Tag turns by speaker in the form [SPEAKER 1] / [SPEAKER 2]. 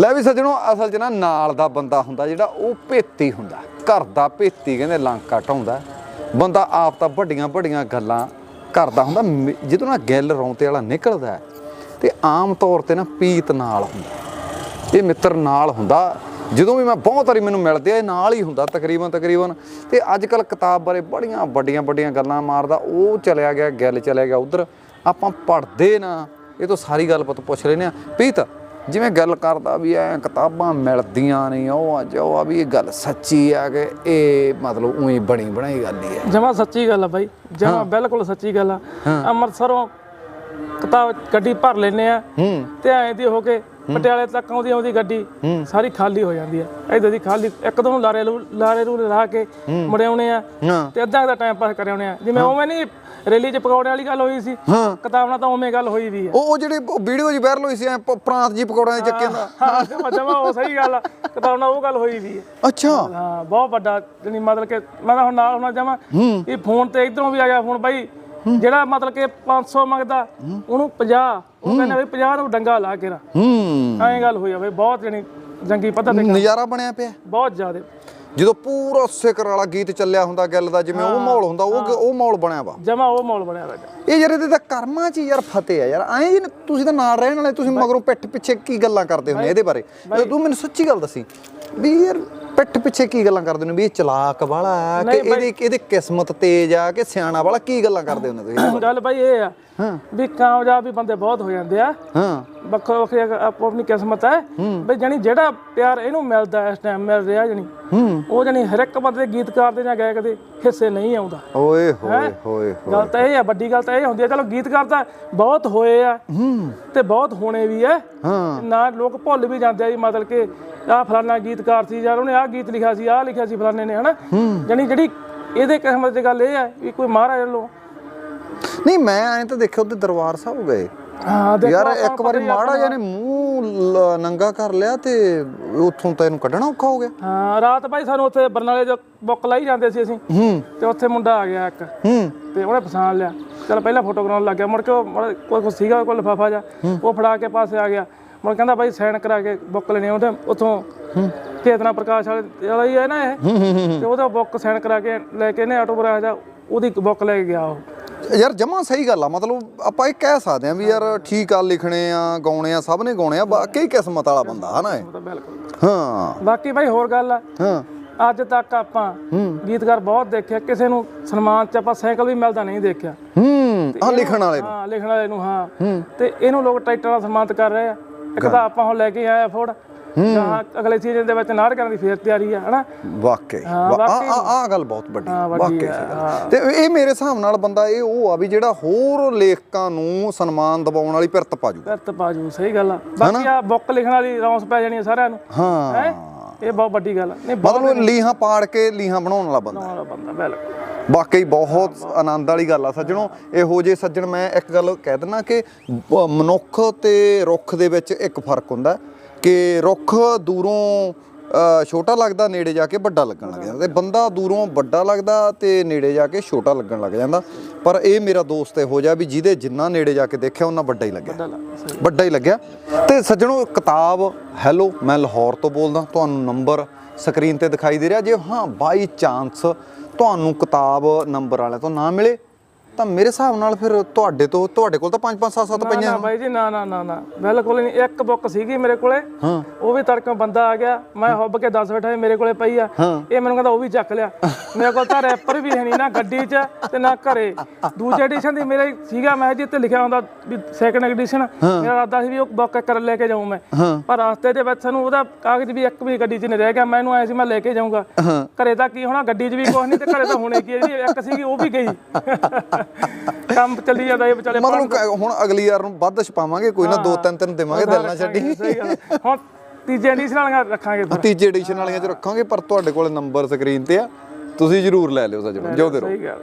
[SPEAKER 1] ਲੈ ਵੀ ਸੱਜਣੋ ਅਸਲ 'ਚ ਨਾ ਨਾਲ ਦਾ ਬੰਦਾ ਹੁੰਦਾ ਜਿਹੜਾ ਉਹ ਭੇਤੀ ਹੁੰਦਾ। ਘਰ ਦਾ ਭੇਤੀ ਕਹਿੰਦੇ ਲੰਕਾ ਢਾਉਂਦਾ। ਬੰਦਾ ਆਪ ਤਾਂ ਵੱਡੀਆਂ ਵੱਡੀਆਂ ਗੱਲਾਂ ਕਰਦਾ ਹੁੰਦਾ। ਮ- ਜਦੋਂ ਨਾ ਗਿੱਲ ਰੌਂਤੇ ਵਾਲਾ ਨਿਕਲਦਾ ਹੈ, ਤੇ ਆਮ ਤੌਰ ਤੇ ਨਾ ਪੀਤ ਨਾਲ ਹੁੰਦਾ। ਇਹ ਮਿੱਤਰ ਨਾਲ ਹੁੰਦਾ। ਜਦੋਂ ਵੀ ਮੈਂ ਬਹੁਤ ਵਾਰੀ ਮੈਨੂੰ ਮਿਲਦੇ ਆ ਇਹ ਨਾਲ ਹੀ ਹੁੰਦਾ ਤਕਰੀਬਨ ਤਕਰੀਬਨ। ਤੇ ਅੱਜ ਕੱਲ ਕਿਤਾਬ ਬਾਰੇ ਬੜੀਆਂ ਵੱਡੀਆਂ ਵੱਡੀਆਂ ਗੱਲਾਂ ਮਾਰਦਾ। ਉਹ ਚਲਿਆ ਗਿਆ ਗੱਲ ਚਲਿਆ ਗਿਆ ਉਧਰ। ਆਪਾਂ ਪੜਦੇ ਨਾ। ਇਹ ਤੋਂ ਸਾਰੀ ਗੱਲ ਪਤ ਪੁੱਛ ਲੈਨੇ ਆ ਪੀਤ ਜਿਵੇਂ ਗੱਲ ਕਰਦਾ ਵੀ ਐ ਕਿਤਾਬਾਂ ਮਿਲਦੀਆਂ ਨਹੀਂ ਉਹ ਆ ਜੋ ਆ ਵੀ ਇਹ ਗੱਲ ਸੱਚੀ ਆ ਕਿ ਇਹ ਮਤਲਬ ਉਹੀ ਬਣੀ ਬਣਾਈ ਗੱਲ ਹੀ ਹੈ
[SPEAKER 2] ਜਮਾ ਸੱਚੀ ਗੱਲ ਆ ਬਾਈ ਜਮਾ ਬਿਲਕੁਲ ਸੱਚੀ ਗੱਲ ਆ। ਅੰਮ੍ਰਿਤਸਰੋਂ ਕਿਤਾਬ ਗੱਡੀ ਭਰ ਲੈਨੇ ਆ
[SPEAKER 1] ਹੂੰ।
[SPEAKER 2] ਤੇ ਐਂ ਦੀ ਹੋ ਕੇ ਪਟਿਆਲੇ ਤੱਕ ਆਉਂਦੀ ਆਉਂਦੀ ਗੱਡੀ ਸਾਰੀ ਖਾਲੀ ਹੋ ਜਾਂਦੀ ਆ ਇਧਰ ਦੀ ਖਾਲੀ ਇੱਕਦਮ ਲਾਰੇ ਲਾਰੇ ਰੂ ਲਾ ਕੇ ਮੁੜਿਆਉਣੇ ਆ
[SPEAKER 1] ਹਾਂ
[SPEAKER 2] ਤੇ ਅੱਧਾ ਦਾ ਟਾਈਮ ਪਾਸ ਕਰਿਆਉਣੇ ਆ। ਜਿਵੇਂ ਉਵੇਂ ਨਹੀਂ ਰੈਲੀ ਚ ਪਕੌੜੇ ਵਾਲੀ ਗੱਲ ਹੋਈ ਸੀ
[SPEAKER 1] ਹਾਂ।
[SPEAKER 2] ਕਿਤਾਬ ਤਾਂ ਉਵੇਂ ਗੱਲ ਹੋਈ ਵੀ ਆ।
[SPEAKER 1] ਉਹ ਜਿਹੜੀ ਵੀਡੀਓ ਜੀ ਵਾਇਰਲ ਹੋਈ ਸੀ ਪ੍ਰਾਂਤ ਜੀ ਪਕੌੜਿਆਂ ਦੇ ਚੱਕਿਆਂ ਦਾ।
[SPEAKER 2] ਹਾਂ ਜਮਾ ਜਮਾ ਉਹ ਸਹੀ ਗੱਲ ਆ। ਕਿਤਾਬ ਉਹ ਗੱਲ ਹੋਈ ਵੀ ਆ।
[SPEAKER 1] ਅੱਛਾ।
[SPEAKER 2] ਹਾਂ ਬਹੁਤ ਵੱਡਾ ਜਣੀ ਮਤਲਬ ਕਿ ਮੈਂ ਤਾਂ ਹੁਣ ਨਾਲ ਹੋਣਾ ਜਾਵਾਂ। ਇਹ ਫੋਨ ਤੇ ਇਧਰੋਂ ਵੀ ਆ ਗਿਆ ਫੋਨ ਬਾਈ ਜਿਹੜਾ ਮਤਲਬ ਕਿ 500 ਮੰਗਦਾ ਉਹਨੂੰ 50 ਉਹ ਕਹਿੰਦਾ ਵੀ 50 ਨੂੰ ਡੰਗਾ ਲਾ ਕੇ
[SPEAKER 1] ਹੂੰ।
[SPEAKER 2] ਐਂ ਗੱਲ ਹੋਈ ਆ ਬਈ ਬਹੁਤ ਜਣੀ ਜੰਗੀ ਪੱਧਰ ਤੇ
[SPEAKER 1] ਨਜ਼ਾਰਾ ਬਣਿਆ ਪਿਆ।
[SPEAKER 2] ਬਹੁਤ ਜ਼ਿਆਦੇ।
[SPEAKER 1] ਜਦੋਂ ਪੂਰਾ ਸਿਕਰ ਵਾਲਾ ਗੀਤ ਚੱਲਿਆ ਹੁੰਦਾ ਗੱਲ ਦਾ ਜਿਵੇਂ ਉਹ ਮਾਹੌਲ ਹੁੰਦਾ ਉਹ ਉਹ ਮਾਹੌਲ ਬਣਿਆ ਵਾ।
[SPEAKER 2] ਜਮਾ ਉਹ ਮਾਹੌਲ ਬਣਿਆ ਗਾ।
[SPEAKER 1] ਇਹ ਯਾਰ ਇਹਦੇ ਤਾਂ ਕਰਮਾਂ 'ਚ ਯਾਰ ਫਤਿਹ ਆ ਯਾਰ। ਐਂ ਜੀ ਤੁਸੀਂ ਤਾਂ ਨਾਲ ਰਹਿਣ ਵਾਲੇ ਤੁਸੀਂ ਮਗਰੋਂ ਪਿੱਠ ਪਿੱਛੇ ਕੀ ਗੱਲਾਂ ਕਰਦੇ ਹੁੰਦੇ ਇਹਦੇ ਬਾਰੇ? ਤੂੰ ਮੈਨੂੰ ਸੱਚੀ ਗੱਲ ਦੱਸੀ। ਵੀ ਯਾਰ ਪਿੱਠ ਪਿੱਛੇ ਕੀ ਗੱਲਾਂ ਕਰਦੇ ਹੁੰਦੇ ਵੀ ਇਹ ਚਲਾਕ ਵਾਲਾ ਆ ਕਿ ਇਹਦੀ ਇਹਦੀ ਕਿਸਮਤ ਤੇਜ਼ ਆ ਕਿ ਸਿਆਣਾ ਵਾਲਾ ਕੀ ਗੱਲਾਂ ਕਰਦੇ ਹੁੰਦੇ ਤੁਸੀਂ?
[SPEAKER 2] ਗੱਲ ਬਾਈ ਇਹ ਆ ਵੀ ਕਾਮਯਾਬ ਵੀ ਬੰਦੇ ਬਹੁਤ ਹੋ ਜਾਂਦੇ ਆ।
[SPEAKER 1] ਹਾਂ।
[SPEAKER 2] ਵੱਖੋ ਵੱਖਰੀ ਅਗ- ਆਪੋ ਆਪਣੀ ਕਿਸਮਤ ਹੈ। ਬਈ ਜਾਨੀ ਜਿਹੜਾ ਪਿਆਰ ਇਹਨੂੰ ਮਿਲਦਾ ਇਸ ਟਾਈਮ ਮਿਲ ਰਿਹਾ ਜਾਨੀ ਉਹ ਜਾਨੀ ਹਰ ਇੱਕ ਬੰਦੇ ਦੇ ਗੀਤਕਾਰ ਦੇ ਜਾਂ ਗਾਇਕ ਦੇ ਹਿੱਸੇ ਨਹੀਂ ਆਉਂਦਾ।
[SPEAKER 1] ਓਏ ਹੋਏ ਹੋਏ
[SPEAKER 2] ਗੱਲ ਤਾਂ ਇਹ ਆ ਵੱਡੀ ਗੱਲ ਤਾਂ ਇਹ ਹੁੰਦੀ ਹੈ ਚਲੋ ਗੀਤਕਾਰ ਤਾਂ ਬਹੁਤ ਹੋਏ ਆ ਤੇ ਬਹੁਤ ਹੋਣੇ ਵੀ ਆ।
[SPEAKER 1] ਹਾਂ।
[SPEAKER 2] ਨਾ ਲੋਕ ਭੁੱਲ ਵੀ ਜਾਂਦੇ ਆ ਜੀ ਮਤਲਬ ਕਿ ਆਹ ਫਲਾਨਾ ਗੀਤਕਾਰ ਸੀ ਯਾਰ ਉਹਨੇ ਆਹ ਗੀਤ ਲਿਖਿਆ ਸੀ ਆਹ ਲਿਖਿਆ ਸੀ ਫਲਾਨੇ ਨੇ ਹਨਾ? ਜਾਨੀ ਜਿਹੜੀ ਇਹਦੇ ਕਿਸਮਤ ਦੀ ਗੱਲ ਇਹ ਹੈ ਵੀ ਕੋਈ ਮਹਾਰਾਜ ਵੱਲੋਂ।
[SPEAKER 1] ਨਹੀਂ ਮੈਂ ਐਂ ਤਾਂ ਦੇਖਿਆ ਉਹਦੇ ਦਰਬਾਰ ਸਾਹਿਬ ਗਏ।
[SPEAKER 2] ਹਾਂ
[SPEAKER 1] ਯਾਰ ਇੱਕ ਵਾਰੀ
[SPEAKER 2] ਆ
[SPEAKER 1] ਮਾੜਾ ਜਿਹਾ ਨੇ ਮੂੰਹ ਲ- ਨੰਗਾ ਕਰ ਲਿਆ ਤੇ ਉੱਥੋਂ ਤੈਨੂੰ ਕੱਢਣਾ ਔਖਾ ਹੋ ਗਿਆ।
[SPEAKER 2] ਹਾਂ ਰਾਤ ਭਾਈ ਸਾਨੂੰ ਉੱਥੇ ਬਰਨਾਲੇ ਜੋ ਬੁੱਕ ਲਾਈ ਜਾਂਦੇ ਸੀ ਅਸੀਂ।
[SPEAKER 1] ਹੂੰ।
[SPEAKER 2] ਤੇ ਉੱਥੇ ਮੁੰਡਾ ਆ ਗਿਆ ਇੱਕ।
[SPEAKER 1] ਹੂੰ।
[SPEAKER 2] ਤੇ ਉਹਨੇ ਪਛਾਣ ਲਿਆ। ਚਲ ਪਹਿਲਾਂ ਫੋਟੋ ਕਰਾਉਣ ਲੱਗ ਗਿਆ ਮੁੜ ਕੇ ਕੋਈ ਕੋਈ ਸੀਗਾ ਕੋਈ ਲਿਫਾਫਾ ਜਾ ਉਹ ਫੜਾ ਕੇ ਪਾਸੇ ਆ ਗਿਆ। ਮੁੜ ਕਹਿੰਦਾ ਬਾਈ ਸਾਈਨ ਕਰਾ ਕੇ ਬੁੱਕ ਲੈਣੀ ਉਹਦੇ ਉੱਥੋਂ ਚੇਤਨਾ ਪ੍ਰਕਾਸ਼ ਵਾਲੇ ਹੀ ਹੈ ਨਾ ਇਹ। ਤੇ ਉਹਦਾ ਬੁੱਕ ਸਾਈਨ ਕਰਾ ਕੇ ਲੈ ਕੇ ਨੇ ਆਟੋਗ੍ਰਾਫ ਜਾ ਉਹਦੀ ਬੁੱਕ ਲੈ ਕੇ ਗਿਆ ਉਹ।
[SPEAKER 1] ਯਾਰ ਜਮਾ ਸਹੀ ਗੱਲ ਆ ਮਤਲਬ ਆਪਾਂ ਇਹ ਕਹਿ ਸਕਦੇ ਆ ਵੀ ਯਾਰ ਠੀਕ ਆ ਲਿਖਣੇ ਆ ਗਾਉਣੇ ਆ ਸਭ ਨੇ ਗਾਉਣੇ ਆ ਬਾਕੀ ਕਿਸਮਤ ਵਾਲਾ ਬੰਦਾ ਹਨਾ ਇਹ? ਹਾਂ।
[SPEAKER 2] ਬਾਕੀ ਬਾਈ ਹੋਰ ਗੱਲ ਆ
[SPEAKER 1] ਹਾਂ।
[SPEAKER 2] ਅੱਜ ਤੱਕ ਆਪਾਂ ਗੀਤਕਾਰ ਬਹੁਤ ਦੇਖਿਆ ਕਿਸੇ ਨੂੰ ਸਨਮਾਨ ਚ ਆਪਾਂ ਸਾਈਕਲ ਵੀ ਮਿਲਦਾ ਨਹੀਂ ਦੇਖਿਆ।
[SPEAKER 1] ਹੂੰ। ਆ ਲਿਖਣ ਵਾਲੇ ਨੂੰ।
[SPEAKER 2] ਹਾਂ ਲਿਖਣ ਵਾਲੇ ਨੂੰ ਹਾਂ। ਤੇ ਇਹਨੂੰ ਲੋਕ ਟਰੈਕਟਰ ਨਾਲ ਸਨਮਾਨਿਤ ਕਰ ਰਹੇ ਆ। ਇੱਕ ਤਾਂ ਆਪਾਂ ਹੁਣ ਲੈ ਕੇ ਆਇਆ ਫੋੜ ਜਾਂ ਅਗਲੇ ਸੀਜ਼ਨ ਦੇ ਵਿੱਚ ਨਾੜ ਕਰਨ ਦੀ ਫੇਰ ਤਿਆਰੀ ਆ ਹਨਾ?
[SPEAKER 1] ਵਾਕਈ।
[SPEAKER 2] ਹਾਂ,
[SPEAKER 1] ਆ ਆ ਆ ਗੱਲ ਬਹੁਤ ਵੱਡੀ।
[SPEAKER 2] ਹਾਂ,
[SPEAKER 1] ਵਾਕਈ। ਤੇ ਇਹ ਮੇਰੇ ਹਿਸਾਬ ਨਾਲ ਬੰਦਾ ਇਹ ਉਹ ਆ ਵੀ ਜਿਹੜਾ ਹੋਰ ਲੇਖਕਾਂ ਨੂੰ ਸਨਮਾਨ ਦਿਵਾਉਣ ਵਾਲੀ ਪਿਰਤ ਪਾਜੂ
[SPEAKER 2] ਫਿਰਤ ਬਾਜੂ ਸਹੀ ਗੱਲ ਆ। ਬਾਕੀ ਆ ਬੁੱਕ ਲਿਖਣ ਵਾਲੀ ਰੌਂਸ ਪੈ ਜਾਣੀ ਆ ਸਾਰਿਆਂ ਨੂੰ।
[SPEAKER 1] ਹਾਂ।
[SPEAKER 2] ਹੈ? ਇਹ ਬਹੁਤ ਵੱਡੀ ਗੱਲ ਆ। ਨਹੀਂ
[SPEAKER 1] ਮਤਲਬ ਲੀਹਾਂ ਪਾੜ ਕੇ ਲੀਹਾਂ ਬਣਾਉਣ ਵਾਲਾ ਬੰਦਾ।
[SPEAKER 2] ਵਾਲਾ ਬੰਦਾ ਬਿਲਕੁਲ।
[SPEAKER 1] ਵਾਕਈ ਬਹੁਤ ਆਨੰਦ ਵਾਲੀ ਗੱਲ ਆ ਸੱਜਣੋ। ਇਹੋ ਜੇ ਸੱਜਣ ਮੈਂ ਇੱਕ ਗੱਲ ਕਹਿ ਦਿੰਨਾ ਕਿ ਮਨੁੱਖ ਤੇ ਰੁੱਖ ਦੇ ਵਿੱਚ ਇੱਕ ਫ਼ਰਕ ਹੁੰਦਾ ਕਿ ਰੁੱਖ ਦੂਰੋਂ ਛੋਟਾ ਲੱਗਦਾ ਨੇੜੇ ਜਾ ਕੇ ਵੱਡਾ ਲੱਗਣ ਲੱਗ ਜਾਂਦਾ। ਤੇ ਬੰਦਾ ਦੂਰੋਂ ਵੱਡਾ ਲੱਗਦਾ ਤੇ ਨੇੜੇ ਜਾ ਕੇ ਛੋਟਾ ਲੱਗਣ ਲੱਗ ਜਾਂਦਾ। ਪਰ ਇਹ ਮੇਰਾ ਦੋਸਤ ਇਹੋ ਜਿਹਾ ਵੀ ਜਿਹਦੇ ਜਿੰਨਾ ਨੇੜੇ ਜਾ ਕੇ ਦੇਖਿਆ ਉਹਨਾਂ ਵੱਡਾ ਹੀ ਲੱਗਿਆ। ਵੱਡਾ ਹੀ ਲੱਗਿਆ। ਤੇ ਸੱਜਣੋ ਕਿਤਾਬ ਹੈਲੋ ਮੈਂ ਲਾਹੌਰ ਤੋਂ ਬੋਲਦਾ ਤੁਹਾਨੂੰ ਨੰਬਰ ਸਕਰੀਨ ਤੇ ਦਿਖਾਈ ਦੇ ਰਿਹਾ। ਜੇ ਹਾਂ ਬਾਈ ਚਾਂਸ ਤੁਹਾਨੂੰ ਕਿਤਾਬ ਨੰਬਰ ਵਾਲਿਆਂ ਤੋਂ ਨਾ ਮਿਲੇ। ਤਾਂ ਮੇਰੇ ਹਿਸਾਬ ਨਾਲ ਫਿਰ ਤੁਹਾਡੇ ਤੋਂ ਤੁਹਾਡੇ ਕੋਲ ਤਾਂ 5 5 7 7
[SPEAKER 2] ਨਾ
[SPEAKER 1] ਪਈਆਂ
[SPEAKER 2] ਨਾ ਬਾਈ ਜੀ ਨਾ ਨਾ ਨਾ ਨਾ। ਬਿਲਕੁਲ ਨਹੀਂ ਇੱਕ ਬੁੱਕ ਸੀਗੀ ਮੇਰੇ ਕੋਲੇ।
[SPEAKER 1] ਹਾਂ।
[SPEAKER 2] ਉਹ ਵੀ ਤੜਕੋਂ ਬੰਦਾ ਆ ਗਿਆ। ਮੈਂ ਹੁੱਬ ਕੇ 10 ਬੈਠਾ ਮੇਰੇ ਕੋਲੇ ਪਈ ਆ। ਇਹ ਮੈਨੂੰ ਕਹਿੰਦਾ ਉਹ ਵੀ ਚੱਕ ਲਿਆ। ਮੇਰੇ ਕੋਲ ਤਾਂ ਰੈਪਰ ਵੀ ਹੈ ਨਹੀਂ ਨਾ ਗੱਡੀ 'ਚ ਤੇ ਨਾ ਘਰੇ। ਦੂਜੇ ਐਡੀਸ਼ਨ ਦੀ ਮੇਰੇ ਸੀਗਾ ਮੈਂ ਜਿੱਤੇ ਲਿਖਿਆ ਹੁੰਦਾ ਵੀ ਸੈਕੰਡ ਐਡੀਸ਼ਨ ਮੇਰਾ ਇਰਾਦਾ ਸੀ ਵੀ ਉਹ ਬੁੱਕ ਕਰ ਲੈ ਕੇ ਜਾਊਂ ਮੈਂ। ਪਰ ਰਸਤੇ ਦੇ ਵਿੱਚ ਸਾਨੂੰ ਉਹਦਾ ਕਾਗਜ਼ ਵੀ ਇੱਕ ਵੀ ਗੱਡੀ 'ਚ ਨਹੀਂ ਰਹਿ ਗਿਆ। ਮੈਨੂੰ ਐ ਸੀ ਮੈਂ ਲੈ ਕੇ ਜਾਊਂਗਾ। ਘਰੇ ਤਾਂ ਕੀ ਹੋਣਾ ਗੱਡੀ 'ਚ ਵੀ ਕੁਝ ਨਹੀਂ ਤੇ ਘਰੇ ਤਾਂ ਹੋਣੇ ਕੀ ਜੀ ਇੱਕ ਸੀਗੀ ਉਹ ਵੀ ਗਈ। ਕੰਮ ਚੱਲੀ ਜਾਂਦਾ ਇਹ ਵਿਚਾਲੇ
[SPEAKER 1] ਮਤਲਬ ਕ- ਹੁਣ ਅਗਲੀ ਵਾਰ ਨੂੰ ਵੱਧ ਛਪਾਵਾਂਗੇ ਕੋਈ ਨਾ ਦੋ ਤਿੰਨ ਤਿੰਨ ਦੇਵਾਂਗੇ ਦਿਲ ਨਾ ਛੱਡੀ।
[SPEAKER 2] ਸਹੀ ਗੱਲ ਆ। ਹੁਣ ਤੀਜੇ ਐਡੀਸ਼ਨ ਵਾਲੀਆਂ ਰੱਖਾਂਗੇ ਫਿਰ
[SPEAKER 1] ਤੀਜੇ ਐਡੀਸ਼ਨ ਵਾਲੀਆਂ ਚ ਰੱਖਾਂਗੇ ਪਰ ਤੁਹਾਡੇ ਕੋਲ ਨੰਬਰ ਸਕਰੀਨ ਤੇ ਆ। ਤੁਸੀਂ ਜਰੂਰ ਲੈ ਲਿਓ ਸੱਜਣੋ ਜਿਉਂਦੇ ਰਹੋ
[SPEAKER 2] ਸਹੀ ਗੱਲ